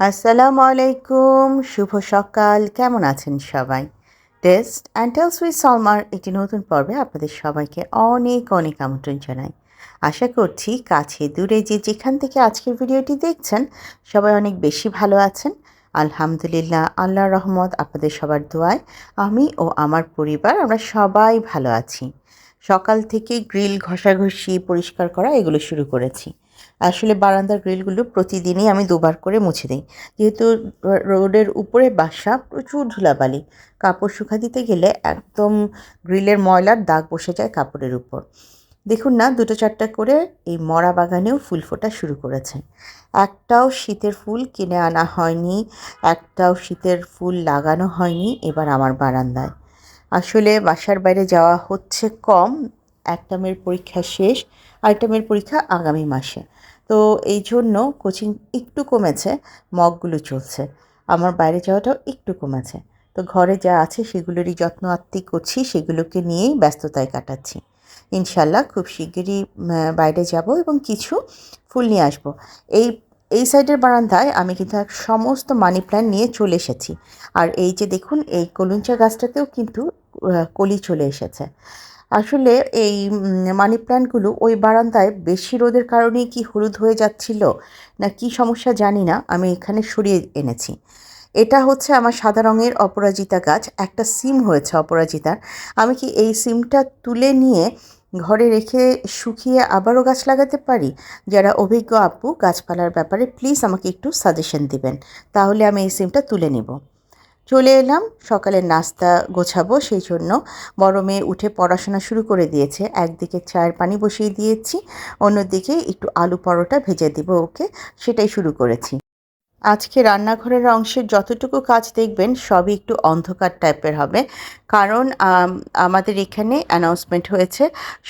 আসসালামু আলাইকুম শুভ সকাল। কেমন আছেন সবাই? টেস্ট অ্যান্ড টেলস উইথ সলমার একটি নতুন পর্বে আপনাদের সবাইকে অনেক অনেক আমন্ত্রণ জানাই। আশা করছি কাছে দূরে যে যেখান থেকে আজকের ভিডিওটি দেখছেন, সবাই অনেক বেশি ভালো আছেন। আলহামদুলিল্লাহ আল্লাহ রহমত, আপনাদের সবার দোয়ায়। আমি ও আমার পরিবার, আমরা সবাই ভালো আছি। সকাল থেকে গ্রিল, ঘষাঘষি, পরিষ্কার করা, এগুলো শুরু করেছি। আসলে বারান্দার গ্রিলগুলো প্রতিদিনই আমি দুবার করে মুছে দিই। যেহেতু রোডের উপরে বাসা, প্রচুর ধুলাবালি। কাপড় শুকা দিতে গেলে একদম গ্রিলের ময়লার দাগ বসে যায় কাপড়ের উপর। দেখুন না, দুটো চারটা করে এই মরা বাগানেও ফুল ফোটা শুরু করেছে। একটাও শীতের ফুল কিনে আনা হয়নি, একটাও শীতের ফুল লাগানো হয়নি এবার আমার বারান্দায়। আসলে বাসার বাইরে যাওয়া হচ্ছে কম, একটা মেয়ের পরীক্ষা শেষ, আরেকটা মেয়ের পরীক্ষা আগামী মাসে। তো এই জন্য কোচিং একটু কমেছে, মগগুলো চলছে। আমার বাইরে যাওয়াটাও একটু কমেছে। তো ঘরে যা আছে সেগুলোরই যত্ন আত্মি করছি, সেগুলোকে নিয়েই ব্যস্ততায় কাটাচ্ছি। ইনশাল্লাহ খুব শিগগিরই বাইরে যাব এবং কিছু ফুল নিয়ে আসব। এই এই সাইডের বারান্দায় আমি কিন্তু এক সমস্ত মানি প্ল্যান্ট নিয়ে চলে এসেছি। আর এই যে দেখুন, এই কলুঞ্চা গাছটাতেও কিন্তু কলি চলে এসেছে। আসলে এই মানি প্ল্যান্টগুলো ওই বারান্দায় বেশি রোদের কারণেই কি হলুদ হয়ে যাচ্ছিল না কি সমস্যা জানি না, আমি এখানে সরিয়ে এনেছি। এটা হচ্ছে আমার সাদা রঙের অপরাজিতা গাছ, একটা সিম হয়েছে অপরাজিতার। আমি কি এই সিমটা তুলে নিয়ে ঘরে রেখে শুকিয়ে আবারও গাছ লাগাতে পারি? যারা অভিজ্ঞ আপু, গাছপালার ব্যাপারে প্লিজ আমাকে একটু সাজেশন দিবেন, তাহলে আমি এই সিমটা তুলে নেব। চলে এলাম। সকালের নাস্তা গোছাবো সেই জন্য। বড় মেয়ে উঠে পড়াশোনা শুরু করে দিয়েছে। একদিকে চায়ের পানি বসিয়ে দিয়েছি, অন্যদিকে একটু আলু পরোটা ভেজে দিব ওকে। সেটাই শুরু করেছি। আজকে রান্নাঘরের অংশের যতটুকু কাজ দেখবেন, সবই একটু অন্ধকার টাইপের হবে। কারণ আমাদের এখানে অ্যানাউন্সমেন্ট হয়েছে,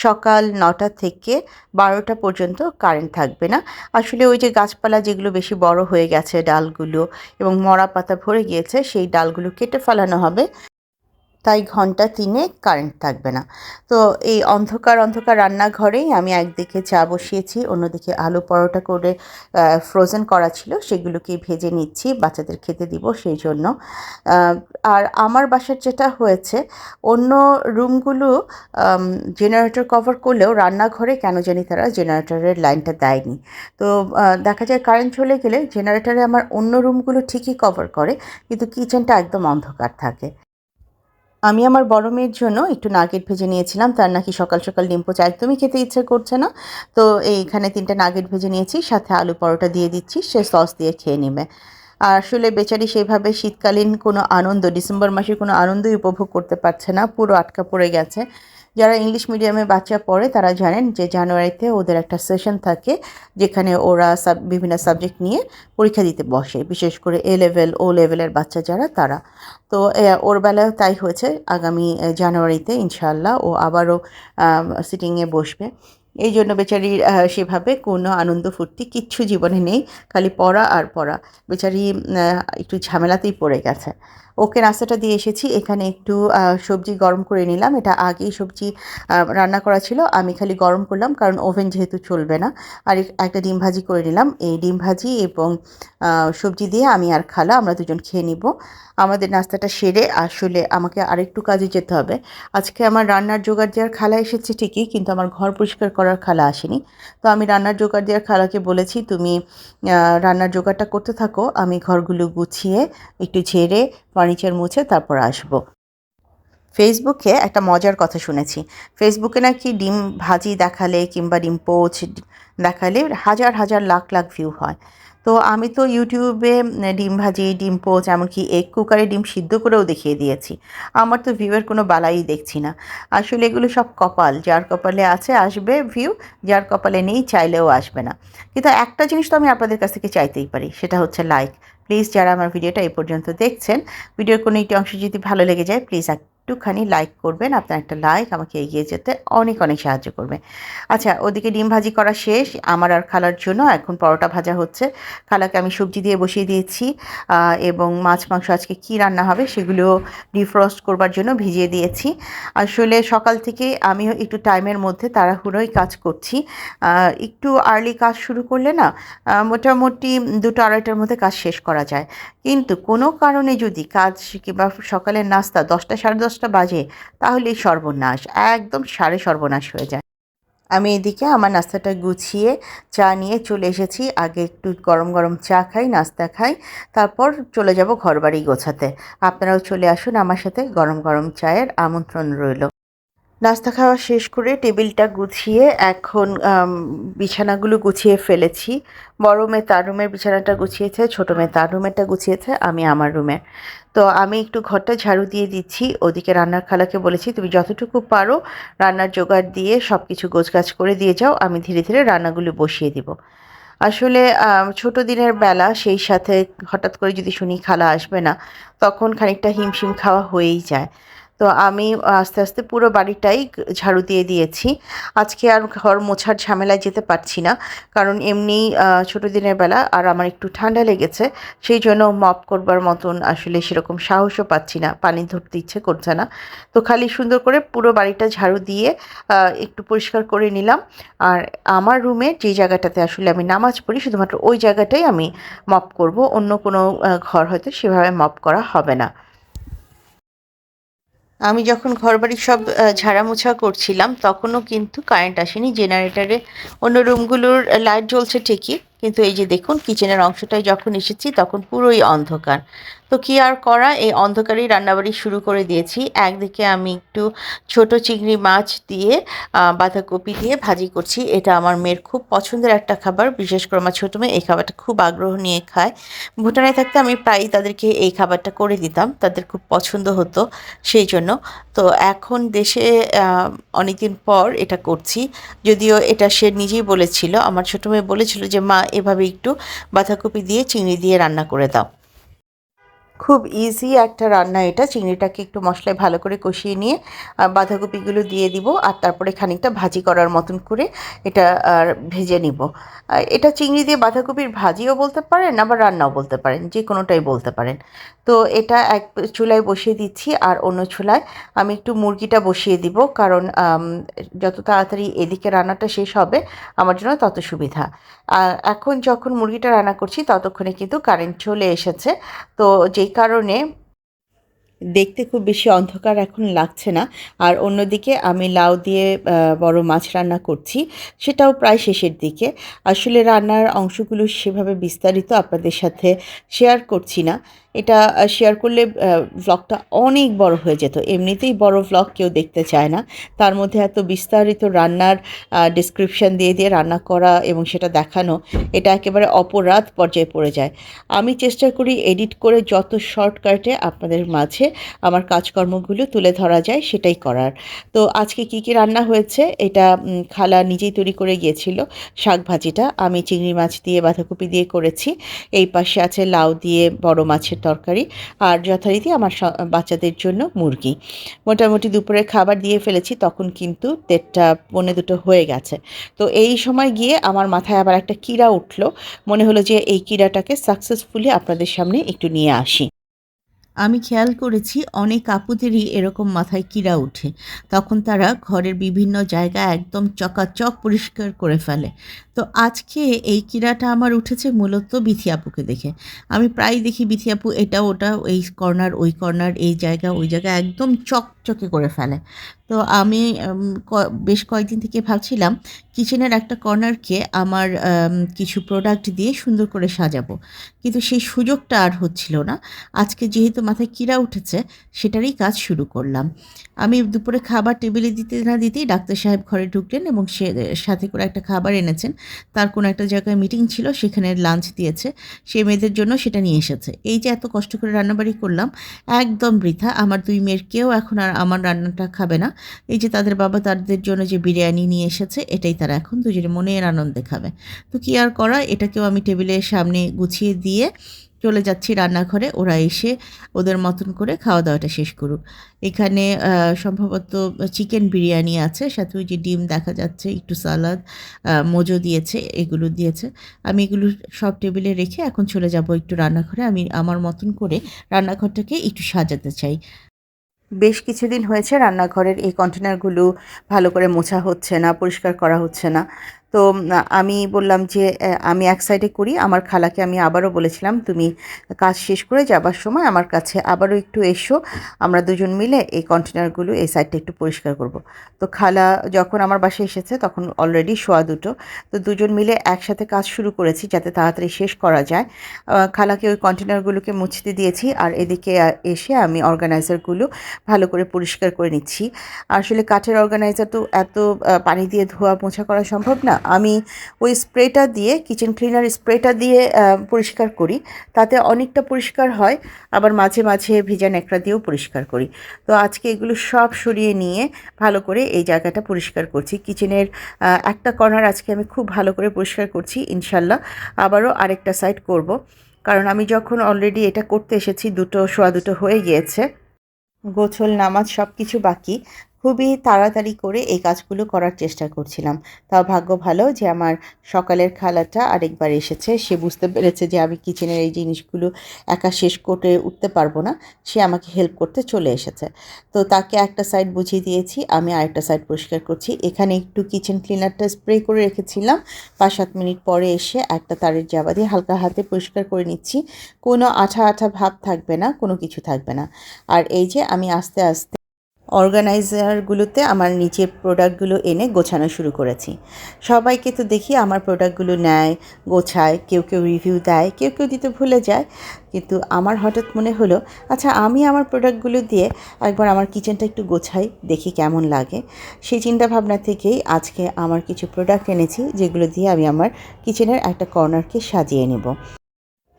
সকাল নটা থেকে বারোটা পর্যন্ত কারেন্ট থাকবে না। আসলে ওই যে গাছপালা যেগুলো বেশি বড় হয়ে গেছে, ডালগুলো এবং মরা পাতা ভরে গিয়েছে, সেই ডালগুলো কেটে ফেলানো হবে। তাই ঘণ্টা তিনে কারেন্ট থাকবে না। তো এই অন্ধকার অন্ধকার রান্নাঘরেই আমি একদিকে চা বসিয়েছি, অন্যদিকে আলু পরোটা করে ফ্রোজেন করা ছিল, সেগুলোকে ভেজে নিচ্ছি, বাচ্চাদের খেতে দিব সেই জন্য। আর আমার বাসার যেটা হয়েছে, অন্য রুমগুলো জেনারেটর কভার করলেও রান্নাঘরে কেন জানি তারা জেনারেটরের লাইনটা দেয়নি। তো দেখা যায় কারেন্ট চলে গেলে জেনারেটরে আমার অন্য রুমগুলো ঠিকই কভার করে, কিন্তু কিচেনটা একদম অন্ধকার থাকে। আমি আমার বড় মেয়ের জন্য একটু নাগেট ভেজে নিয়েছিলাম। তার নাকি সকাল সকাল ডিম পোচা একদমই খেতে ইচ্ছে করছে না। তো এইখানে তিনটা নাগেট ভেজে নিয়েছি, সাথে আলু পরোটা দিয়ে দিচ্ছি, সে সস দিয়ে খেয়ে নেবে। আর আসলে বেচারি সেইভাবে শীতকালীন কোনো আনন্দ, ডিসেম্বর মাসে কোনো আনন্দই উপভোগ করতে পারছে না। পুরো আটকা পড়ে গেছে। যারা ইংলিশ মিডিয়ামে বাচ্চা পড়ে, তারা জানেন যে জানুয়ারিতে ওদের একটা সেশন থাকে, যেখানে ওরা সাব বিভিন্ন সাবজেক্ট নিয়ে পরীক্ষা দিতে বসে। বিশেষ করে এ লেভেল ও লেভেলের বাচ্চা যারা, তারা। তো ওর বেলায় তাই হয়েছে। আগামী জানুয়ারিতে ইনশাল্লাহ ও আবারও সিটিংয়ে বসবে। এই জন্য বেচারির সেভাবে কোনো আনন্দ ফুর্তি কিচ্ছু জীবনে নেই, খালি পড়া আর পড়া। বেচারি একটু ঝামেলাতেই পড়ে গেছে। ওকে নাস্তাটা দিয়ে এসেছি, এখানে একটু সবজি গরম করে নিলাম। এটা আগেই সবজি রান্না করা ছিল, আমি খালি গরম করলাম কারণ ওভেন যেহেতু চলবে না। আর একটা ডিম ভাজি করে নিলাম। এই ডিম ভাজি এবং সবজি দিয়ে আমি আর খালা, আমরা দুজন খেয়ে নিব। আমাদের নাস্তাটা সেরে আসলে আমাকে আরেকটু কাজে যেতে হবে। আজকে আমার রান্নার জোগাড় দেওয়ার খালা এসেছে ঠিকই, কিন্তু আমার ঘর পরিষ্কার করার খালা আসেনি। তো আমি রান্নার জোগাড় দেওয়ার খালাকে বলেছি, তুমি রান্নার জোগাড়টা করতে থাকো, আমি ঘরগুলো গুছিয়ে, একটু ঝেড়ে ফার্নিচার মুছে তারপর আসব। ফেসবুকে একটা মজার কথা শুনেছি। ফেসবুকে নাকি ডিম ভাজি দেখালে কিংবা ডিম পোচ দেখালে হাজার হাজার, লাখ লাখ ভিউ হয়। তো আমি তো ইউটিউবে ডিম ভাজি, ডিম পোচ, এমনকি এগ কুকারে ডিম সিদ্ধ করেও দেখিয়ে দিয়েছি। আমার তো ভিউয়ের কোনো বালাই দেখছি না। আসলে এগুলো সব কপাল। যার কপালে আছে, আসবে ভিউ যার কপালে নেই, চাইলেও আসবে না। কিন্তু একটা জিনিস তো আমি আপনাদের কাছ থেকে চাইতেই পারি, সেটা হচ্ছে লাইক প্লিজ যারা আমার ভিডিওটা এই পর্যন্ত দেখছেন, ভিডিওর কোনো একটি অংশ যদি ভালো লেগে যায়, প্লিজ একটুখানি লাইক করবেন, আপনার একটা লাইক আমাকে এগিয়ে যেতে অনেক অনেক সাহায্য করবে। আচ্ছা ওদিকে ডিম ভাজি করা শেষ, আমার আর খালার জন্য এখন পরোটা ভাজা হচ্ছে। খালাকে আমি সবজি দিয়ে বসিয়ে দিয়েছি এবং মাছ, মাংস আজকে কী রান্না হবে সেগুলো ডিফ্রস্ট করবার জন্য ভিজিয়ে দিয়েছি। আসলে সকাল থেকে আমিও একটু টাইমের মধ্যে তাড়াহুড়োই কাজ করছি। একটু আর্লি কাজ শুরু করলে না মোটামুটি দুটো আড়াইটার মধ্যে কাজ শেষ করা যায়। কিন্তু কোনো কারণে যদি কাজ কিংবা সকালের নাস্তা দশটা সাড়ে দশটা বাজে তাহলে সর্বনাশ, একদম সাড়ে সর্বনাশ হয়ে যায়। আমি এদিকে আমার নাস্তাটা গুছিয়ে চা নিয়ে চলে এসেছি। আগে একটু গরম গরম চা খাই, নাস্তা খাই, তারপর চলে যাব ঘরবাড়ি গোছাতে। আপনারাও চলে আসুন আমার সাথে গরম গরম চায়ের আমন্ত্রণ রইল। নাস্তা খাওয়া শেষ করে টেবিলটা গুছিয়ে এখন বিছানাগুলো গুছিয়ে ফেলেছি। বড় মেয়ে তার রুমের বিছানাটা গুছিয়েছে, ছোটো মেয়ে তার রুমেরটা গুছিয়েছে, আমি আমার রুমে। তো আমি একটু ঘরটা ঝাড়ু দিয়ে দিচ্ছি, ওদিকে রান্নার খালাকে বলেছি, তুমি যতটুকু পারো রান্নার জোগাড় দিয়ে সব কিছু গোছগাছ করে দিয়ে যাও, আমি ধীরে ধীরে রান্নাগুলো বসিয়ে দিব। আসলে ছোট দিনের বেলা সেই সাথে হঠাৎ করে যদি শুনি খালা আসবে না, তখন খানিকটা হিমশিম খাওয়া হয়েই যায়। তো আমি আস্তে আস্তে পুরো বাড়িটাই ঝাড়ু দিয়ে দিয়েছি। আজকে আর ঘর মোছার ঝামেলায় যেতে পারছি না, কারণ এমনি ছোট দিনের বেলা আর আমার একটু ঠান্ডা লেগেছে, সেই জন্য মপ করবার মতন আসলে সেরকম সাহসও পাচ্ছি না, পানি ধরতে ইচ্ছে করছে না। তো খালি সুন্দর করে পুরো বাড়িটা ঝাড়ু দিয়ে একটু পরিষ্কার করে নিলাম। আর আমার রুমে যে জায়গাটাতে আসলে আমি নামাজ পড়ি, শুধুমাত্র ওই জায়গাটাই আমি মপ করব, অন্য কোনো ঘর হয়তো সেভাবে মপ করা হবে না। আমি যখন ঘরবাড়ির সব ঝাড়ামোছা করছিলাম, তখনও কিন্তু কারেন্ট আসেনি। জেনারেটারে অন্য রুমগুলোর লাইট জ্বলছে ঠিকই, কিন্তু এই যে দেখুন কিচেনের অংশটায় যখন এসেছি, তখন পুরোই অন্ধকার। তো কি আর করা? এই অন্ধকারেই রান্নাবাড়ি শুরু করে দিয়েছি। একদিকে আমি একটু ছোট চিংড়ি মাছ দিয়ে বাঁধাকপি দিয়ে ভাজি করছি। এটা আমার মেয়ের খুব পছন্দের একটা খাবার। বিশেষ করে আমার ছোটো মেয়ে এই খাবারটা খুব আগ্রহ নিয়ে খায়। ভুটানে থাকতে আমি প্রায়ই তাদেরকে এই খাবারটা করে দিতাম। তাদের খুব পছন্দ হতো সেই জন্য। তো এখন দেশে অনেক দিন পর এটা করছি। যদিও এটা সে নিজেই বলেছিল। আমার ছোটো মেয়ে বলেছিল যে, মা, এভাবে একটু বাঁধাকপি দিয়ে, চিংড়ি দিয়ে রান্না করে দাও। খুব ইজি একটা রান্না এটা। চিংড়িটাকে একটু মশলায় ভালো করে কষিয়ে নিয়ে বাঁধাকপিগুলো দিয়ে দিব আর তারপরে খানিকটা ভাজি করার মতন করে এটা ভেজে নিব। এটা চিংড়ি দিয়ে বাঁধাকপির ভাজিও বলতে পারেন আবার রান্নাও বলতে পারেন যে কোনোটাই বলতে পারেন। তো এটা এক চুলায় বসিয়ে দিচ্ছি আর অন্য চুলায় আমি একটু মুরগিটা বসিয়ে দিব কারণ যত তাড়াতাড়ি এদিকে রান্নাটা শেষ হবে আমার জন্য তত সুবিধা। এখন যখন মুরগিটা রান্না করছি, ততক্ষণে কিন্তু কারেন্ট চলে এসেছে। তো যেই কারণে দেখতে খুব বেশি অন্ধকার এখন লাগছে না। আর অন্যদিকে আমি লাউ দিয়ে বড় মাছ রান্না করছি, সেটাও প্রায় শেষের দিকে। আসলে রান্নার অংশগুলো সেভাবে বিস্তারিত আপনাদের সাথে শেয়ার করছি না। এটা শেয়ার করলে ভ্লগটা অনেক বড় হয়ে যেত। এমনিতেই বড় ভ্লগ কেউ দেখতে চায় না। তার মধ্যে এত বিস্তারিত রান্নার ডিসক্রিপশন দিয়ে দিয়ে রান্না করা এবং সেটা দেখানো, এটা একেবারে অপরাধ পর্যায়ে পড়ে যায়। আমি চেষ্টা করি এডিট করে যত শর্টকাটে আপনাদের মাঝে আমার কাজকর্মগুলো তুলে ধরা যায়, সেটাই করার। তো আজকে কি কি রান্না হয়েছে? এটা খালা নিজেই তৈরি করে গিয়েছিল, শাক ভাজিটা। আমি চিংড়ি মাছ দিয়ে, বাঁধাকপি দিয়ে করেছি। এই পাশে আছে লাউ দিয়ে, বড় মাছের তরকারি আর যথারীতি আমার বাচ্চাদের জন্য মুরগি। মোটামুটি দুপুরের খাবার দিয়ে ফেলেছি, তখন কিন্তু দেড়টা, পৌনে দুটো হয়ে গেছে। তো এই সময় গিয়ে আমার মাথায় আবার একটা কীড়া উঠল। মনে হলো যে এই কীড়াটাকে সাকসেসফুলি আপনাদের সামনে একটু নিয়ে আসি। আমি খেয়াল করেছি অনেক আপুদেরই এরকম মাথায় কীড়া ওঠে তখন তারা ঘরের বিভিন্ন জায়গা একদম চকাচক পরিষ্কার করে ফেলে। তো আজকে এই কীড়াটা আমার উঠেছে মূলত বিথি আপুকে দেখে। আমি প্রায় দেখি বিথি আপু এটা, ওটা, এই কর্নার, ওই কর্নার, এই জায়গা, ওই জায়গা একদম চকচকে করে ফেলে। তো আমি বেশ কয়েকদিন থেকে ভাবছিলাম কিচেনের একটা কর্নারকে আমার কিছু প্রোডাক্ট দিয়ে সুন্দর করে সাজাবো। কিন্তু সেই সুযোগটা আর হচ্ছিল না। আজকে যেহেতু মাথায় কীড়া উঠেছে, সেটারই কাজ শুরু করলাম। আমি দুপুরে খাবার টেবিলে দিতে না দিতেই ডাক্তার সাহেব ঘরে ঢুকলেন এবং সে, সাথে করে একটা খাবার এনেছেন। তার কোনো একটা জায়গায় মিটিং ছিল, সেখানে লাঞ্চ দিয়েছে। সে মেয়েদের জন্য সেটা নিয়ে এসেছে। এই যে এত কষ্ট করে রান্নাবাড়ি করলাম, একদম বৃথা। আমার দুই মেয়ের কেউ এখন আর আমার রান্নাটা খাবে না। এই যে তাদের বাবা তাদের জন্য যে বিরিয়ানি নিয়ে এসেছে, এটাই তারা এখন দুজনে মনের আনন্দে খাবে। তো কি আর করা? এটাকেও আমি টেবিলের সামনে গুছিয়ে দিয়ে চলে যাচ্ছি রান্নাঘরে। ওরা এসে ওদের মতন করে খাওয়া দাওয়াটা শেষ করুক। এখানে সম্ভবত চিকেন বিরিয়ানি আছে, সাথে ওই যে ডিম দেখা যাচ্ছে, একটু সালাদ মোজো দিয়েছে, এগুলো দিয়েছে। আমি এগুলো সব টেবিলে রেখে এখন চলে যাব একটু রান্নাঘরে। আমি আমার মতন করে রান্নাঘরটাকে একটু সাজাতে চাই। বেশ কিছুদিন হয়েছে রান্নাঘরের এই কন্টেনারগুলো ভালো করে মোছা হচ্ছে না, পরিষ্কার করা হচ্ছে না। তো আমি বললাম যে আমি এক সাইডে করি, আমার খালাকে আমি আবারও বলেছিলাম, তুমি কাজ শেষ করে যাবার সময় আমার কাছে আবারও একটু এসো, আমরা দুজন মিলে এই কন্টেনারগুলো এই সাইডটা একটু পরিষ্কার করব। তো খালা যখন আমার বাসায় এসেছে, তখন অলরেডি শোয়া দুটো, তো দুজন মিলে একসাথে কাজ শুরু করেছি যাতে তাড়াতাড়ি শেষ করা যায়। খালাকে ওই কন্টেনারগুলোকে মুছতে দিয়েছি, আর এদিকে এসে আমি অর্গানাইজারগুলো ভালো করে পরিষ্কার করে নিচ্ছি। আসলে কাঠের অর্গানাইজার তো এত পানি দিয়ে ধোয়া মোছা করা সম্ভব না আমি ওই স্প্রেটা দিয়ে কিচেন ক্লিনার স্প্রেটা দিয়ে পরিষ্কার করি। তাতে অনেকটা পরিষ্কার হয়, আবার মাঝে মাঝে ভেজা ন্যাকড়া দিয়েও পরিষ্কার করি। তো আজকে এগুলো সব সরিয়ে নিয়ে ভালো করে এই জায়গাটা পরিষ্কার করছি। কিচেনের একটা কর্নার আজকে আমি খুব ভালো করে পরিষ্কার করছি, ইনশাল্লাহ। আবারও আরেকটা সাইড করব। কারণ আমি যখন অলরেডি এটা করতে এসেছি, দুটো, সোয়া দুটো হয়ে গিয়েছে, গোছল, নামাজ সব কিছু বাকি। খুবই তাড়াতাড়ি করে এই কাজগুলো করার চেষ্টা করছিলাম। তাও ভাগ্য ভালো যে আমার সকালের খালাটা আরেকবার এসেছে। সে বুঝতে পেরেছে যে আমি কিচেনের এই জিনিসগুলো একা শেষ করে উঠতে পারব না। সে আমাকে হেল্প করতে চলে এসেছে। তো তাকে একটা সাইড বুঝিয়ে দিয়েছি, আমি আরেকটা সাইড পরিষ্কার করছি। এখানে একটু কিচেন ক্লিনারটা স্প্রে করে রেখেছিলাম। পাঁচ সাত মিনিট পরে এসে একটা তারের জাবা দিয়ে হালকা হাতে পরিষ্কার করে নিচ্ছি। কোনো আঠা আঠা ভাব থাকবে না, কোনো কিছু থাকবে না। আর এই যে আমি আস্তে আস্তে অর্গানাইজারগুলোতে আমার নিচের প্রোডাক্টগুলো এনে গোছানো শুরু করেছি। সবাইকে তো দেখি আমার প্রোডাক্টগুলো নেয়, গোছায়, কেউ কেউ রিভিউ দেয়, কেউ কেউ দিতে ভুলে যায়। কিন্তু আমার হঠাৎ মনে হলো আচ্ছা আমি আমার প্রোডাক্টগুলো দিয়ে একবার আমার কিচেনটা একটু গোছাই, দেখি কেমন লাগে। সেই চিন্তা ভাবনা থেকেই আজকে আমার কিছু প্রোডাক্ট এনেছি, যেগুলো দিয়ে আমি আমার কিচেনের একটা কর্নারকে সাজিয়ে নেব।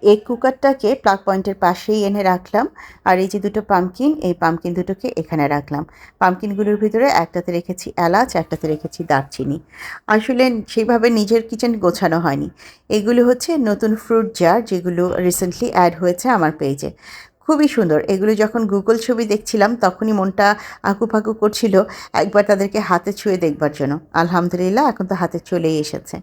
এই কুকারটাকে প্লাগ পয়েন্টের পাশেই এনে রাখলাম। আর এই যে দুটো পামকিন এই পামকিন দুটোকে এখানে রাখলাম। পামকিনগুলোর ভিতরে একটাতে রেখেছি এলাচ, একটাতে রেখেছি দারচিনি। আসলে সেইভাবে নিজের কিচেন গোছানো হয়নি। এগুলো হচ্ছে নতুন ফ্রুট জার যেগুলো রিসেন্টলি অ্যাড হয়েছে আমার পেজে খুবই সুন্দর। এগুলো যখন গুগল ছবি দেখছিলাম, তখনই মনটা আঁকুপাকু করছিল। একবার তাদেরকে হাতে ছুঁয়ে দেখবার জন্য। আলহামদুলিল্লাহ, এখন তো হাতে চলেই এসেছে।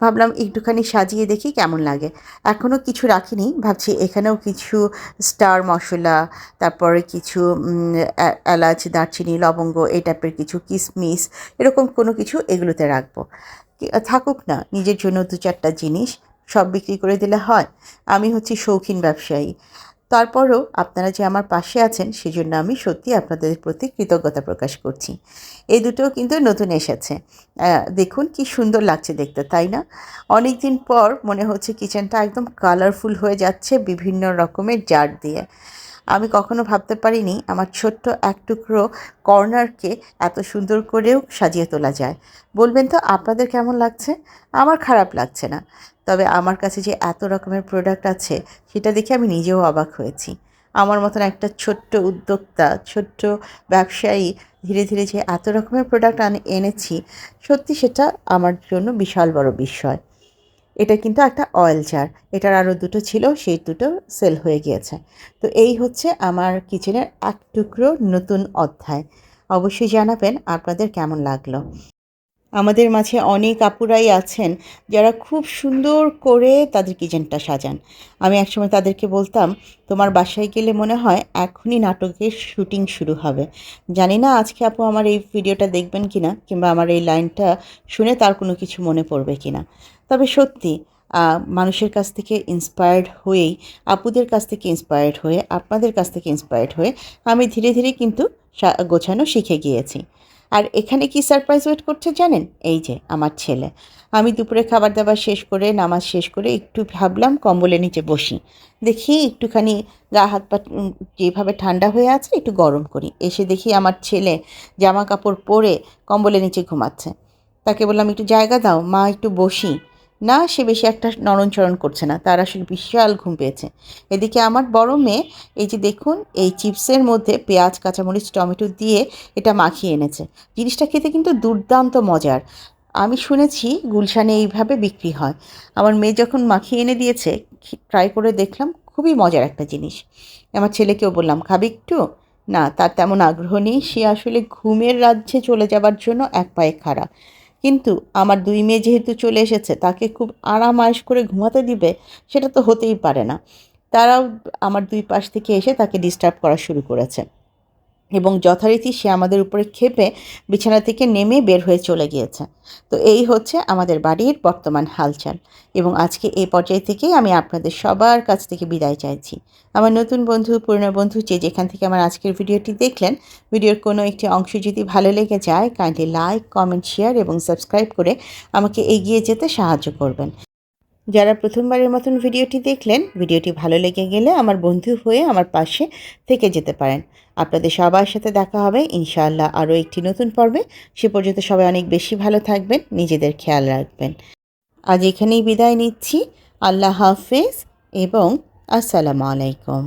ভাবলাম একটুখানি সাজিয়ে দেখি কেমন লাগে। এখনও কিছু রাখিনি, ভাবছি এখানেও কিছু স্টার মশলা, তারপরে কিছু এলাচ, দারচিনি, লবঙ্গ এই টাইপের কিছু কিসমিস, এরকম কোনো কিছু এগুলোতে রাখব। থাকুক না, নিজের জন্য দু চারটা জিনিস সব বিক্রি করে দিলে হয়। আমি হচ্ছি শৌখিন ব্যবসায়ী। তারপরও আপনারা যে আমার পাশে আছেন, সেজন্য আমি সত্যি আপনাদের প্রতি কৃতজ্ঞতা প্রকাশ করছি। এই দুটো কিন্তু নতুন এসেছে। দেখুন কি সুন্দর লাগছে দেখতে, তাই না? অনেক দিন পর মনে হচ্ছে কিচেনটা একদম কালারফুল হয়ে যাচ্ছে বিভিন্ন রকমের জার দিয়ে। আমি কখনো ভাবতে পারিনি আমার ছোট্ট এক টুকরো কর্নারকে এত সুন্দর করেও সাজিয়ে তোলা যায়। বলবেন তো, আপনাদের কেমন লাগছে? আমার খারাপ লাগছে না। তবে আমার কাছে যে এত রকমের প্রোডাক্ট আছে, সেটা দেখে আমি নিজেও অবাক হয়েছি। আমার মতন একটা ছোট্ট উদ্যোক্তা, ছোট্ট ব্যবসায়ী, ধীরে ধীরে যে এত রকমের প্রোডাক্ট এনেছি, সত্যি সেটা আমার জন্য বিশাল বড় বিস্ময় এটা কিন্তু একটা অয়েল চার এটার আরও দুটো ছিল, সেই দুটো সেল হয়ে গিয়েছে। তো এই হচ্ছে আমার কিচেনের এক টুকরো নতুন অধ্যায়। অবশ্যই জানাবেন আপনাদের কেমন লাগল। আমাদের মাঝে অনেক আপুরাই আছেন যারা খুব সুন্দর করে তাদের কিচেনটা সাজান। আমি একসময় তাদেরকে বলতাম, তোমার বাসায় গেলে মনে হয় এখনই নাটকের শুটিং শুরু হবে। জানি না আজকে আপু আমার এই ভিডিওটা দেখবেন কি না কিংবা আমার এই লাইনটা শুনে তার কোনো কিছু মনে পড়বে কি না তবে সত্যি মানুষের কাছ থেকে ইন্সপায়ার্ড হয়েই, আপুদের কাছ থেকে ইন্সপায়ার্ড হয়ে, আপনাদের কাছ থেকে ইন্সপায়ার্ড হয়ে, আমি ধীরে ধীরে কিন্তু গোছানো শিখে গিয়েছি। আর এখানে কি সারপ্রাইজ ওয়েট করছে জানেন? এই যে, আমার ছেলে। আমি দুপুরে খাবার দাবার শেষ করে, নামাজ শেষ করে একটু ভাবলাম কম্বলের নিচে বসি। দেখি একটুখানি গা হাত পা যেভাবে ঠান্ডা হয়ে আছে, একটু গরম করি। এসে দেখি আমার ছেলে জামা কাপড় পরে কম্বলের নিচে ঘুমাচ্ছে। তাকে বললাম, একটু জায়গা দাও, মা, একটু বসি। না, সে বেশি একটা নরণচরণ করছে না। তার আসলে বিশাল ঘুম পেয়েছে। এদিকে আমার বড় মেয়ে, এই যে দেখুন, এই চিপসের মধ্যে পেঁয়াজ, কাঁচামরিচ, টমেটো দিয়ে এটা মাখিয়ে এনেছে। জিনিসটা খেতে কিন্তু দুর্দান্ত মজার। আমি শুনেছি গুলশানে এইভাবে বিক্রি হয়। আমার মেয়ে যখন মাখিয়ে এনে দিয়েছে ট্রাই করে দেখলাম, খুবই মজার একটা জিনিস। আমার ছেলেকেও বললাম, খাবি একটু? না, তার তেমন আগ্রহ নেই। সে আসলে ঘুমের রাজ্যে চলে যাবার জন্য এক পায়ে খাড়া। কিন্তু আমার দুই মেয়ে যেহেতু চলে এসেছে, তাকে খুব আরাম আয়স করে ঘুমাতে দিবে, সেটা তো হতেই পারে না। তারাও আমার দুই পাশ থেকে এসে তাকে ডিস্টার্ব করা শুরু করেছে। এবং যথারীতি সে আমাদের উপরে ক্ষেপে বিছানা থেকে নেমে বের হয়ে চলে গিয়েছে। তো এই হচ্ছে আমাদের বাড়ির বর্তমান হালচাল। এবং আজকে এই পর্যায় থেকেই আমি আপনাদের সবার কাছ থেকে বিদায় চাইছি। আমার নতুন বন্ধু, পুরনো বন্ধু যে যেখান থেকে আমার আজকের ভিডিওটি দেখলেন, ভিডিওর কোনো একটি অংশ যদি ভালো লেগে যায় কাইন্ডলি লাইক কমেন্ট শেয়ার এবং সাবস্ক্রাইব করে আমাকে এগিয়ে যেতে সাহায্য করবেন। যারা প্রথমবারের মতন ভিডিওটি দেখলেন, ভিডিওটি ভালো লেগে গেলে আমার বন্ধু হয়ে আমার পাশে থেকে যেতে পারেন। আপনাদের সবার সাথে দেখা হবে ইনশাআল্লাহ আরও একটি নতুন পর্বে। সে পর্যন্ত সবাই অনেক বেশি ভালো থাকবেন, নিজেদের খেয়াল রাখবেন। আজ এখানেই বিদায় নিচ্ছি। আল্লাহ হাফেজ এবং আসসালামু আলাইকুম।